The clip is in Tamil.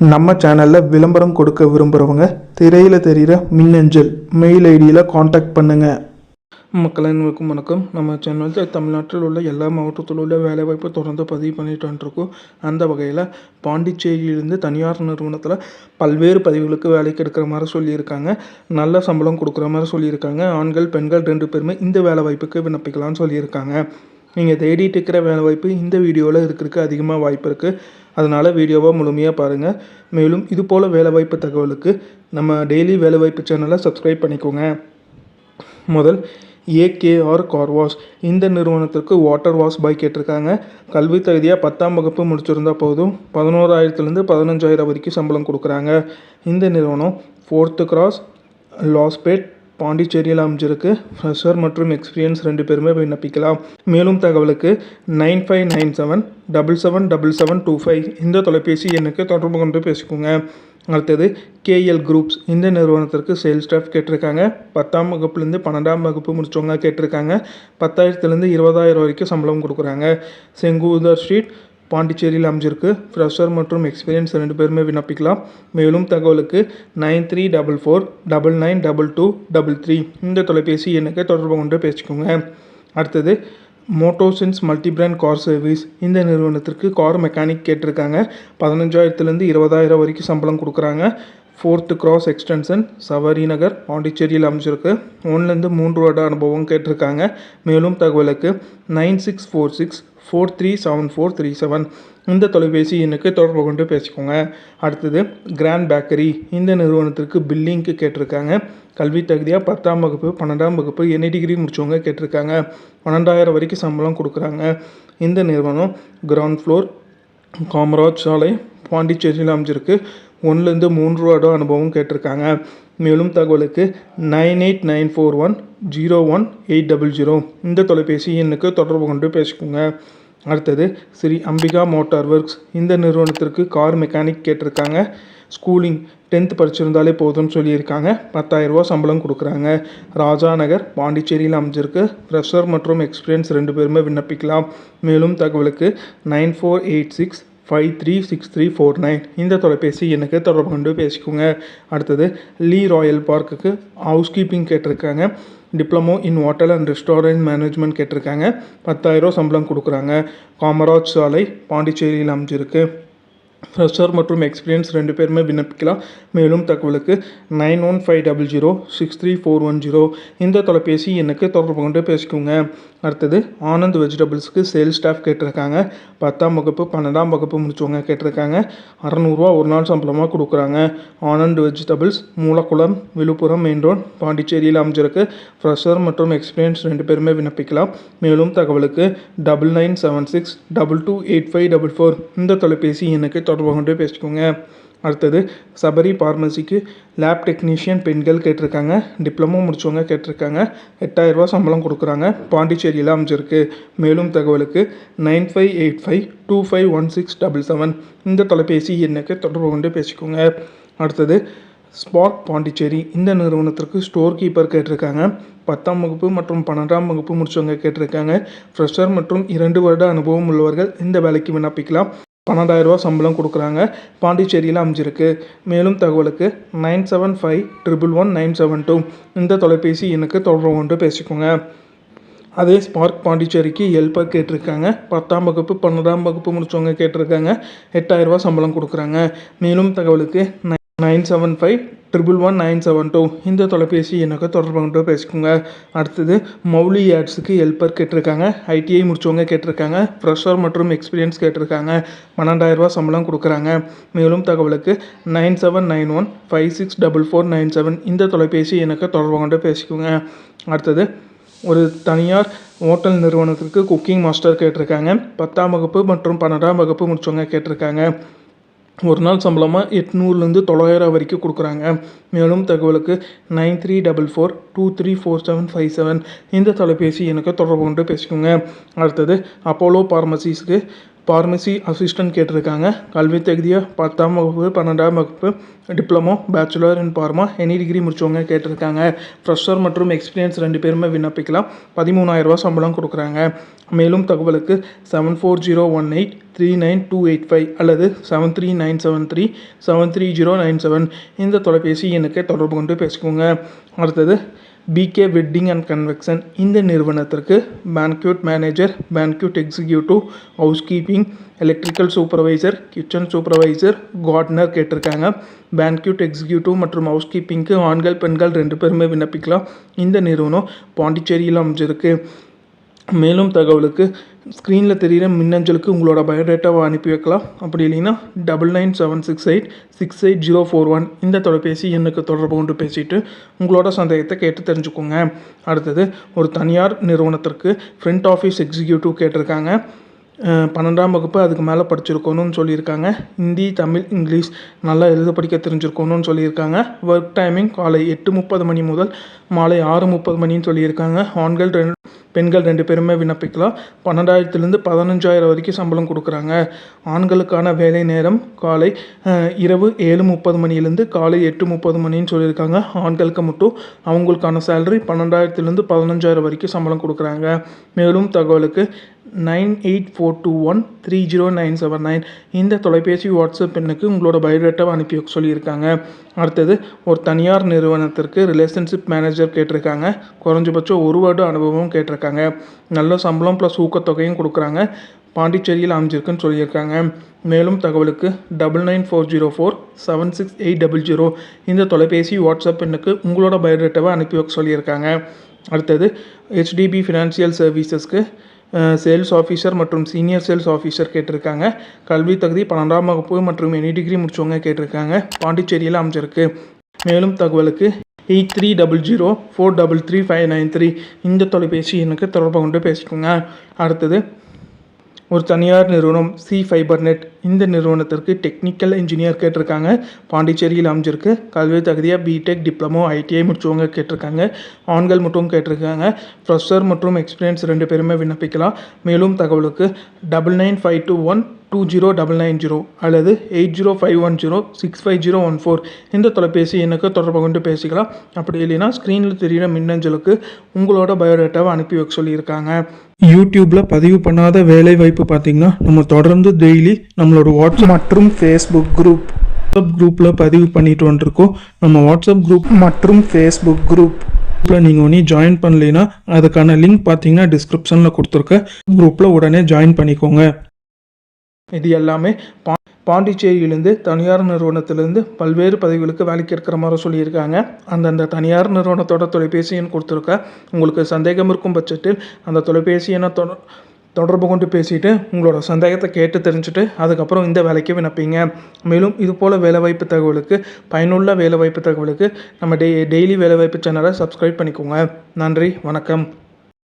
நம்ம சேனலில் விளம்பரம் கொடுக்க விரும்புகிறவங்க திரையில் தெரிகிற மின்னஞ்சல் மெயில் ஐடியில் காண்டாக்ட் பண்ணுங்கள் மக்கள் அனைவருக்கும் வணக்கம். நம்ம சேனலில் தமிழ்நாட்டில் உள்ள எல்லா மாவட்டத்தில் உள்ள வேலைவாய்ப்பு தொடர்ந்து பதிவு பண்ணிட்டு வந்துருக்கோம். அந்த வகையில் பாண்டிச்சேரியிலிருந்து தனியார் நிறுவனத்தில் பல்வேறு பதிவுகளுக்கு வேலைக்கு எடுக்கிற மாதிரி சொல்லியிருக்காங்க. நல்ல சம்பளம் கொடுக்குற மாதிரி சொல்லியிருக்காங்க. ஆண்கள் பெண்கள் ரெண்டு பேருமே இந்த வேலைவாய்ப்புக்கு விண்ணப்பிக்கலாம்னு சொல்லியிருக்காங்க. நீங்கள் தேடிட்டு இருக்கிற வேலை வாய்ப்பு இந்த வீடியோவில் இருக்கிறதுக்கு அதிகமாக வாய்ப்பு இருக்குது அதனால் வீடியோவை முழுமையாக பாருங்கள் மேலும் இது போல் வேலைவாய்ப்பு தகவலுக்கு நம்ம டெய்லி வேலைவாய்ப்பு சேனலை சப்ஸ்கிரைப் பண்ணிக்கோங்க. முதல் ஏகேஆர் கார் வாஷ் இந்த நிறுவனத்திற்கு வாட்டர் வாஷ் பாய் கேட்டிருக்காங்க. கல்வி தகுதியாக பத்தாம் வகுப்பு முடிச்சிருந்தா போதும். பதினோராயிரத்துலேருந்து பதினஞ்சாயிரம் வரைக்கும் சம்பளம் கொடுக்குறாங்க. இந்த நிறுவனம் ஃபோர்த்து கிராஸ் லாஸ்பேட் பாண்டிச்சேரியில் அமைஞ்சிருக்கு. ஃப்ரெஷர் மற்றும் எக்ஸ்பீரியன்ஸ் ரெண்டு பேருமே விண்ணப்பிக்கலாம். மேலும் தகவலுக்கு nine five nine seven double seven double seven two five இந்த தொலைபேசி எண்ணுக்கு தொடர்பு கொண்டு பேசிக்கோங்க. அடுத்தது கேஎல் குரூப்ஸ் இந்த நிறுவனத்திற்கு சேல்ஸ் ஸ்டாஃப் கேட்டிருக்காங்க. பத்தாம் வகுப்புலேருந்து பன்னெண்டாம் வகுப்பு முடிச்சவங்க கேட்டிருக்காங்க. பத்தாயிரத்துலேருந்து இருபதாயிரம் வரைக்கும் சம்பளம் கொடுக்குறாங்க. செங்கூதர் ஸ்ட்ரீட் பாண்டிச்சேரியில் அமைஞ்சிருக்கு. ஃப்ரெஷர் மற்றும் எக்ஸ்பீரியன்ஸ் ரெண்டு பேருமே விண்ணப்பிக்கலாம். மேலும் தகவலுக்கு nine three double four double nine double two double three இந்த தொலைபேசி எண்ணுக்கு தொடர்பு கொண்டு பேசிக்கோங்க. அடுத்தது Motosense multi brand car service இந்த நிறுவனத்திற்கு கார் மெக்கானிக் கேட்டிருக்காங்க. பதினஞ்சாயிரத்துலேருந்து இருபதாயிரம் வரைக்கும் சம்பளம் கொடுக்குறாங்க. Fourth cross extension Savari Nagar பாண்டிச்சேரியில் அமைச்சிருக்கு ஒன்றுலேருந்து மூன்று வருட அனுபவம் கேட்டிருக்காங்க. மேலும் தகவலுக்கு nine six four six four three seven four three seven இந்த தொலைபேசி எண்ணுக்கு தொடர்பு கொண்டு பேசிக்கோங்க. அடுத்தது கிராண்ட் பேக்கரி இந்த நிறுவனத்திற்கு பில்லிங்க்கு கேட்டிருக்காங்க. கல்வி தகுதியாக பத்தாம் வகுப்பு பன்னெண்டாம் வகுப்பு என்ன டிகிரி முடிச்சவங்க கேட்டிருக்காங்க. பன்னெண்டாயிரம் வரைக்கும் சம்பளம் கொடுக்குறாங்க. இந்த நிறுவனம் கிரவுண்ட் ஃப்ளோர் காமராஜ் சாலை பாண்டிச்சேரியில் அமைஞ்சிருக்கு. ஒன்றுலேருந்து மூன்று வருடம் அனுபவம் கேட்டிருக்காங்க. மேலும் தகவலுக்கு nine eight nine four one zero one eight double zero இந்த தொலைபேசி எண்ணுக்கு தொடர்பு கொண்டு பேசிக்கோங்க. அடுத்தது ஸ்ரீ அம்பிகா மோட்டார் ஒர்க்ஸ். இந்த நிறுவனத்திற்கு கார் மெக்கானிக் கேட்டிருக்காங்க. ஸ்கூலிங் டென்த்து படிச்சிருந்தாலே போதும்னு சொல்லியிருக்காங்க. பத்தாயிரரூபா சம்பளம் கொடுக்குறாங்க. ராஜா நகர் பாண்டிச்சேரியில் அமைஞ்சிருக்கு. ஃப்ரெஷர் மற்றும் எக்ஸ்பீரியன்ஸ் ரெண்டு பேருமே விண்ணப்பிக்கலாம். மேலும் தகவலுக்கு nine four eight six five three six three four nine இந்த தொலைபேசி எனக்கு தொடர்பு கொண்டு பேசிக்கோங்க. அடுத்தது லீ ராயல் பார்க்குக்கு ஹவுஸ் கீப்பிங் கேட்டிருக்காங்க. Diploma in hotel and restaurant management கேட்டிருக்காங்க. பத்தாயிரம் சம்பளம் கொடுக்குறாங்க. காமராஜ் சாலை பாண்டிச்சேரியில் அமைஞ்சிருக்கு. ஃப்ரெஷர் மற்றும் எக்ஸ்பீரியன்ஸ் ரெண்டு பேருமே விண்ணப்பிக்கலாம். மேலும் தகவலுக்கு nine one five double zero six three four one zero இந்த தொலைபேசி எனக்கு தொடர்பு கொண்டு பேசிக்கோங்க. அடுத்தது ஆனந்த் வெஜிடபிள்ஸ்க்கு சேல்ஸ் ஸ்டாஃப் கேட்டிருக்காங்க. பத்தாம் வகுப்பு பன்னெண்டாம் வகுப்பு முடிச்சவங்க கேட்டிருக்காங்க. அறநூறுவா ஒரு நாள் சம்பளமாக கொடுக்குறாங்க. Anand vegetables Moolakulam Villupuram main road பாண்டிச்சேரியில் அமைஞ்சிருக்கு. ஃப்ரெஷர் மற்றும் எக்ஸ்பீரியன்ஸ் ரெண்டு பேருமே விண்ணப்பிக்கலாம். மேலும் தகவலுக்கு double nine seven six double two eight five double four இந்த தொலைபேசி எனக்கு தொடர்பு கொண்டு பேசிக்கோங்க. அடுத்தது சபரி பார்மசிக்கு லேப் டெக்னீஷியன் பெண்கள் கேட்டிருக்காங்க. டிப்ளமோ முடித்தவங்க கேட்டிருக்காங்க. எட்டாயிரரூபா சம்பளம் கொடுக்குறாங்க. பாண்டிச்சேரியில் அமைஞ்சிருக்கு. மேலும் தகவலுக்கு nine five eight five two five one six double seven. இந்த தொலைபேசி எண்ணுக்கு தொடர்பு கொண்டு பேசிக்கோங்க. அடுத்தது ஸ்பாட் பாண்டிச்சேரி. இந்த நிறுவனத்திற்கு ஸ்டோர் கீப்பர் கேட்டிருக்காங்க. பத்தாம் வகுப்பு மற்றும் பன்னெண்டாம் வகுப்பு முடித்தவங்க கேட்டிருக்காங்க. ஃப்ரெஷர் மற்றும் இரண்டு வருட அனுபவம் உள்ளவர்கள் இந்த வேலைக்கு விண்ணப்பிக்கலாம். பன்னெண்டாயிரரூவா சம்பளம் கொடுக்குறாங்க. பாண்டிச்சேரியில் அமைஞ்சிருக்கு. மேலும் தகவலுக்கு nine seven five triple one nine seven two இந்த தொலைபேசி எனக்கு தொடர்பு கொண்டு பேசிக்கோங்க. அதே ஸ்பார்க் பாண்டிச்சேரிக்கு ஹெல்ப்பாக கேட்டிருக்காங்க. பத்தாம் வகுப்பு பன்னெண்டாம் வகுப்பு முடிச்சவங்க கேட்டிருக்காங்க. எட்டாயிரரூபா சம்பளம் கொடுக்குறாங்க. மேலும் தகவலுக்கு nine seven five triple one nine seven two. இந்த தொலைபேசி எனக்கு தொடர்பு கொண்டு பேசிக்கோங்க. அடுத்தது மௌலி ஆட்ஸுக்கு ஹெல்ப்பர் கேட்டிருக்காங்க. ஐடிஐ முடித்தவங்க கேட்டிருக்காங்க. ஃப்ரெஷர் மற்றும் எக்ஸ்பீரியன்ஸ் கேட்டிருக்காங்க. பன்னெண்டாயிரரூபா சம்பளம் கொடுக்குறாங்க. மேலும் தகவலுக்கு nine seven nine one five six double four nine seven இந்த தொலைபேசி எனக்கு தொடர்பு கொண்டு பேசிக்கோங்க. அடுத்தது ஒரு தனியார் ஹோட்டல் நிறுவனத்திற்கு குக்கிங் மாஸ்டர் கேட்டிருக்காங்க. பத்தாம் வகுப்பு மற்றும் பன்னெண்டாம் வகுப்பு முடித்தவங்க கேட்டிருக்காங்க. ஒரு நாள் சம்பளமாக எட்நூறுலேருந்து தொள்ளாயிரம் வரைக்கும் கொடுக்குறாங்க. மேலும் தகவலுக்கு nine three double four two three four seven five seven இந்த தொலைபேசி எனக்கு தொடர்பு கொண்டு பேசிக்கோங்க. அடுத்தது அப்போலோ பார்மசிஸ்க்கு ஃபார்மசி அசிஸ்டன்ட் கேட்டிருக்காங்க. கல்வி தகுதியை பத்தாம் வகுப்பு பன்னெண்டாம் வகுப்பு diploma bachelor in pharma any degree முடிச்சவங்க கேட்டிருக்காங்க. ஃப்ரெஷர் மற்றும் எக்ஸ்பீரியன்ஸ் ரெண்டு பேருமே விண்ணப்பிக்கலாம். பதிமூணாயிரரூவா சம்பளம் கொடுக்குறாங்க. மேலும் தகவலுக்கு seven four zero one eight three nine two eight five அல்லது seven three nine seven three seven three zero nine seven இந்த தொலைபேசி எண்ணுக்கு தொடர்பு கொண்டு பேசிக்கோங்க. அடுத்தது பிகே வெட்டிங் அண்ட் கன்வெக்ஷன் இந்த நிறுவனத்திற்கு banquet manager banquet executive housekeeping electrical supervisor kitchen supervisor gardener கேட்டிருக்காங்க. பேன்க்யூட் எக்ஸிக்யூட்டிவ் மற்றும் ஹவுஸ் கீப்பிங்க்கு ஆண்கள் பெண்கள் ரெண்டு பேருமே விண்ணப்பிக்கலாம். இந்த நிறுவனம் பாண்டிச்சேரியில் அமைஞ்சிருக்கு. மேலும் தகவலுக்கு ஸ்க்ரீனில் தெரிகிற மின்னஞ்சலுக்கு உங்களோட பயோடேட்டாவை அனுப்பி வைக்கலாம். அப்படி இல்லைன்னா double nine seven six eight six eight zero four one இந்த தொலைபேசி எண்ணுக்கு தொடர்பு கொண்டு பேசிட்டு உங்களோட சந்தேகத்தை கேட்டு தெரிஞ்சுக்கோங்க. அடுத்தது ஒரு தனியார் நிறுவனத்திற்கு ஃப்ரண்ட் ஆஃபீஸ் எக்ஸிக்யூட்டிவ் கேட்டிருக்காங்க. பன்னெண்டாம் வகுப்பு அதுக்கு மேலே படிச்சிருக்கணும்னு சொல்லியிருக்காங்க. ஹிந்தி தமிழ் இங்கிலீஷ் நல்லா எழுத படிக்க தெரிஞ்சிருக்கணும்னு சொல்லியிருக்காங்க. ஒர்க் டைமிங் காலை எட்டு முப்பது மணி முதல் மாலை ஆறு முப்பது மணின்னு சொல்லியிருக்காங்க. ஆண்கள் ரெண்டு பெண்கள் ரெண்டு பேருமே விண்ணப்பிக்கலாம். பன்னெண்டாயிரத்துலேருந்து பதினஞ்சாயிரம் வரைக்கும் சம்பளம் கொடுக்குறாங்க. ஆண்களுக்கான வேலை நேரம் காலை இரவு ஏழு முப்பது மணிலேருந்து காலை எட்டு முப்பது மணின்னு சொல்லியிருக்காங்க. ஆண்களுக்கு மட்டும் அவங்களுக்கான சேலரி பன்னெண்டாயிரத்துலேருந்து பதினஞ்சாயிரம் வரைக்கும் சம்பளம் கொடுக்குறாங்க. மேலும் தகவலுக்கு nine eight four two one three zero nine seven nine. இந்த தொலைபேசி வாட்ஸ்அப் எண்ணுக்கு உங்களோட பயோடேட்டாவை அனுப்பி வைக்க சொல்லியிருக்காங்க. அடுத்தது ஒரு தனியார் நிறுவனத்திற்கு ரிலேஷன்ஷிப் மேனேஜர் கேட்டிருக்காங்க. குறைஞ்சபட்சம் ஒரு வருட அனுபவம் கேட்டிருக்காங்க. நல்ல சம்பளம் ப்ளஸ் ஊக்கத்தொகையும் கொடுக்குறாங்க. பாண்டிச்சேரியில் அமைஞ்சிருக்குன்னு சொல்லியிருக்காங்க. மேலும் தகவலுக்கு double nine four zero four seven six eight double zero. இந்த தொலைபேசி வாட்ஸ்அப் எண்ணுக்கு உங்களோட பயோடேட்டாவை அனுப்பி வைக்க சொல்லியிருக்காங்க. அடுத்தது ஹெச்டிபி ஃபினான்சியல் சர்வீசஸ்க்கு சேல்ஸ் ஆஃபீஸர் மற்றும் சீனியர் சேல்ஸ் ஆஃபீஸர் கேட்டிருக்காங்க. கல்வி தகுதி பன்னெண்டாம் வகுப்பு மற்றும் எனி டிகிரி முடிச்சவங்க கேட்டிருக்காங்க. பாண்டிச்சேரியில் அமைஞ்சிருக்கு. மேலும் தகவலுக்கு eight three double zero four double three five nine three இந்த தொலைபேசி எனக்கு தொடர்பு கொண்டு பேசிக்கோங்க. அடுத்தது ஒரு தனியார் நிறுவனம் சி ஃபைபர் நெட் இந்த நிறுவனத்திற்கு டெக்னிக்கல் இன்ஜினியர் கேட்டிருக்காங்க. பாண்டிச்சேரியில் அமைஞ்சிருக்கு. கல்வி தகுதியாக பிடெக் டிப்ளமோ ஐடிஐ முடிச்சவங்க கேட்டிருக்காங்க. ஆண்கள் மட்டும் கேட்டிருக்காங்க. ஃப்ரெஷர் மற்றும் எக்ஸ்பீரியன்ஸ் ரெண்டு பேருமே விண்ணப்பிக்கலாம். மேலும் தகவலுக்கு double nine five two one two zero double nine zero அல்லது eight zero five one zero six five zero one four இந்த தொலைபேசி எண்ணுக்கு தொடர்பு கொண்டு பேசிக்கலாம். அப்படி இல்லைன்னா ஸ்க்ரீனில் தெரிகிற மின்னஞ்சலுக்கு உங்களோட பயோடேட்டாவை அனுப்பி வைக்க சொல்லியிருக்காங்க. யூடியூப்பில் பதிவு பண்ணாத வேலை வாய்ப்பு பார்த்தீங்கன்னா நம்ம தொடர்ந்து டெய்லி நம்மளோட வாட்ஸ்அப் மற்றும் ஃபேஸ்புக் குரூப் வாட்ஸ்அப் குரூப்பில் பதிவு பண்ணிட்டு வந்துருக்கோம். நம்ம வாட்ஸ்அப் குரூப் மற்றும் ஃபேஸ்புக் குரூப் குரூப்பில் நீங்கள் ஒன்றும் ஜாயின் பண்ணலைன்னா அதுக்கான லிங்க் பார்த்தீங்கன்னா டிஸ்கிரிப்ஷனில் கொடுத்துருக்க குரூப்பில் உடனே ஜாயின் பண்ணிக்கோங்க. இது எல்லாமே பா பாண்டிச்சேரியிலேருந்து தனியார் நிறுவனத்திலேருந்து பல்வேறு பதவிகளுக்கு வேலைக்கு இருக்கிற மாதிரி சொல்லியிருக்காங்க. அந்தந்த தனியார் நிறுவனத்தோட தொலைபேசி எண் கொடுத்துருக்க. உங்களுக்கு சந்தேகம் இருக்கும் பட்சத்தில் அந்த தொலைபேசி எண்ணை தொட தொடர்பு கொண்டு பேசிட்டு உங்களோட சந்தேகத்தை கேட்டு தெரிஞ்சுட்டு அதுக்கப்புறம் இந்த வேலைக்கு விண்ணப்பிங்க. மேலும் இது போல் வேலைவாய்ப்பு தகவலுக்கு பயனுள்ள வேலைவாய்ப்பு தகவலுக்கு நம்ம டெய் டெய்லி வேலைவாய்ப்பு சேனலை சப்ஸ்கிரைப் பண்ணிக்கோங்க. நன்றி வணக்கம்.